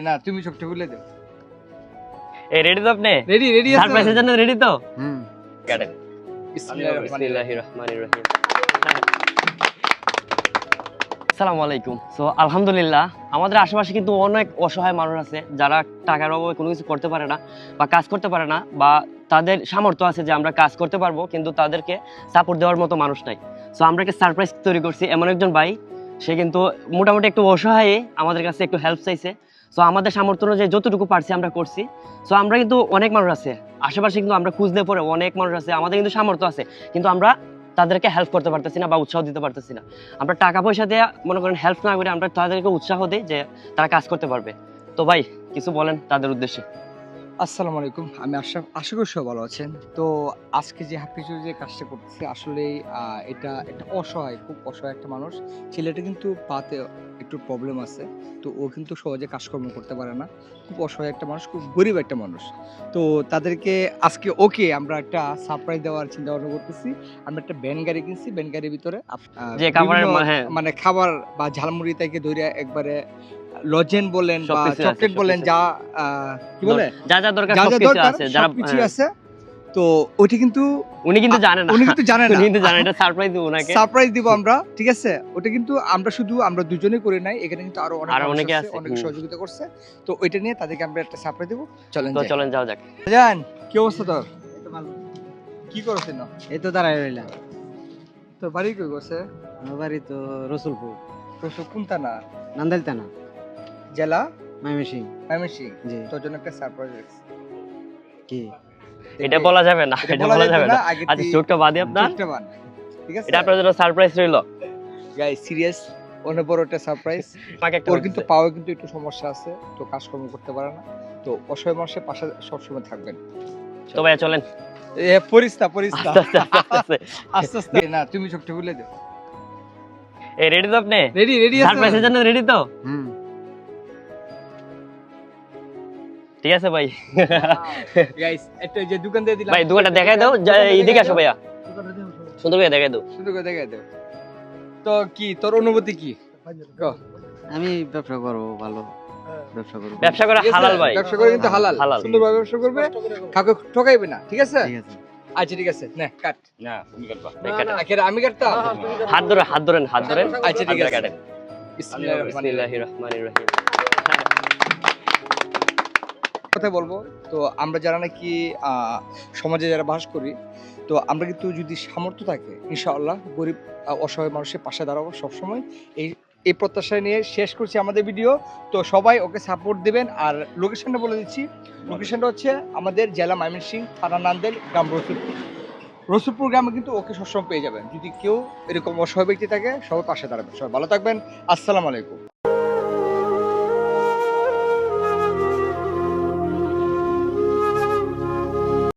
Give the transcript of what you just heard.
না তুমি চোখটা খুলে দাও। এই রেডি তো আপনি? রেডি রেডি আছো। সারপ্রাইজের জন্য রেডি তো? হুম। কাটেন। বিসমিল্লাহির রহমানির রহিম। আসসালামু আলাইকুম। সো আলহামদুলিল্লাহ আমাদের আশেপাশে কিন্তু অনেক অসহায় মানুষ আছে যারা টাকার অভাবে কোনো কিছু করতে পারে না বা কাজ করতে পারে না বা তাদের সামর্থ্য আছে যে আমরা কাজ করতে পারব কিন্তু তাদেরকে সাপোর্ট দেওয়ার মতো মানুষ নাই। সো আমরা একটা সারপ্রাইজ তৈরি করছি। এমন একজন ভাই সে কিন্তু মোটামুটি একটু অসহায় আমাদের কাছে একটু হেল্প চাইছে। সো আমাদের সামর্থ্য অনুযায়ী যতটুকু পারছি আমরা করছি। সো আমরা কিন্তু অনেক মানুষ আছে। আশেপাশে কিন্তু আমরা খুঁজতে পরে অনেক মানুষ আছে, আমাদের কিন্তু সামর্থ্য আছে। কিন্তু আমরা তাদেরকে হেল্প করতে পারতেছি না বা উৎসাহ দিতে পারতেছি না। আমরা টাকা পয়সা দিয়ে মনে করেন হেল্প না করে আমরা তাদেরকে উৎসাহ দিই যে তারা কাজ করতে পারবে। তো ভাই, কিছু বলেন তাদের উদ্দেশ্যে। আসসালামু আলাইকুম। আমি আশরাফ আশা করি সবাই ভালো আছেন। তো আজকে যে হাফিজু যে কাজটা করতেছে আসলে এটা একটা অসহায় খুব অসহায় একটা মানুষ। ছেলেটা কিন্তু পাতে একটু প্রবলেম আছে। তো ও কিন্তু সহজে কাজকর্ম করতে পারে না। খুব অসহায় একটা মানুষ খুব গরিব একটা মানুষ। তো তাদেরকে আজকে ওকে আমরা একটা সারপ্রাইজ দেওয়ার চিন্তা ভাবনা করতেছি। আমরা একটা ব্যান গাড়ি কিনছি ব্যান গাড়ির ভিতরে হ্যাঁ। মানে খাবার বা ঝালমুড়ি থেকে ধরে একবারে লজেন বলেন বা চকলেট বলেন যা কি বলে? যা যা দরকার যা যা দরকার আছে যারা সবকিছু হ্যাঁ, আছে। তো ওইটা কিন্তু উনি কিন্তু জানেন না। উনি কিন্তু জানেন না। কিন্তু জানেন এটা সারপ্রাইজ দিব ওনাকে। সারপ্রাইজ দিব আমরা ঠিক আছে? ওটা কিন্তু আমরা শুধু আমরা দুজনেই করে নাই এখানে কিন্তু আরও অনেক আরও অনেকে আছে, অনেক সহযোগিতা করছে। তো ওইটা নিয়ে তাদেরকে আমরা একটা সারপ্রাইজ দেব। চলেন তো চলেন যাও যাক। জান কি অবস্থা তোর? কি করছ না এই তো দাঁড়াই রইলাম। তোর বাড়ি কই গেছে আমার বাড়ি তো রসুলপুর। তোর সব কোনটা না? নান্দাইল থানা জেলা মাইমেসিং ময়মনসিং। জি। তোর জন্য একটা সারপ্রাইজ আছে। কি? এটা বলা যাবে না এটা বলা যাবে না আচ্ছা চোখটা বাদে আপনার। চোখটা। ঠিক আছে? এটা আপনার জন্য সারপ্রাইজ রইল। গাইস সিরিয়াস অনেক বড় একটা সারপ্রাইজ আমাকে একটা ওর কিন্তু পাওয়া কিন্তু একটু সমস্যা আছে তো কাজকর্ম করতে পারে না। তো অসহায় মানুষের পাশে সবসময় থাকবেন। তো ভাইয়া চলেন। এ পরিস্তা পরিস্তা। আস্তে আস্তে না তুমি চোখটা খুলে দাও। এই রেডি তো আপনি? রেডি রেডি সারপ্রাইজের জন্য রেডি তো? হুম। ঠিক আছে ভাই। গাইস একটা যে দোকান দিয়ে দিলাম। ভাই দোকানটা দেখাই দাও যা, এদিকে আসো ভাইয়া। সুন্দর করে দেখাই দাও। সুন্দর করে দেখাই দাও। তো কি তোর অনুভূতি কি? আমি ব্যবসা করব ভালো। ব্যবসা করব। ব্যবসা করা হালাল ভাই। ব্যবসা করে কিন্তু হালাল। হালাল। সুন্দরভাবে ব্যবসা করবে কাউকে ঠকাইবে না ঠিক আছে? ঠিক আছে। আচ্ছা ঠিক আছে নে কাট। না তুমি কাটবা। আখের আমি কাটতাম? হাত ধরে হাত ধরেন হাত ধরেন আচ্ছা, ঠিক আছে। কাটেন। বিসমিল্লাহির রহমানির রহিম। কথা বলব। তো আমরা যারা নাকি সমাজে যারা বাস করি, তো আমরা কিন্তু যদি সামর্থ্য থাকে, ইনশাআল্লাহ গরিব অসহায় মানুষের পাশে দাঁড়াবো সবসময়। এই এই প্রত্যাশা নিয়ে শেষ করছি আমাদের ভিডিও। তো সবাই ওকে সাপোর্ট দেবেন। আর লোকেশনটা বলে দিচ্ছি। লোকেশনটা হচ্ছে আমাদের জেলা ময়মনসিং, থানা নান্দেল, গ্রাম রসুলপুর। রসুলপুর গ্রামে কিন্তু ওকে সবসময় পেয়ে যাবেন। যদি কেউ এরকম অসহায় ব্যক্তি থাকে, সবাই পাশে দাঁড়াবেন সবাই ভালো থাকবেন। আসসালামু আলাইকুম।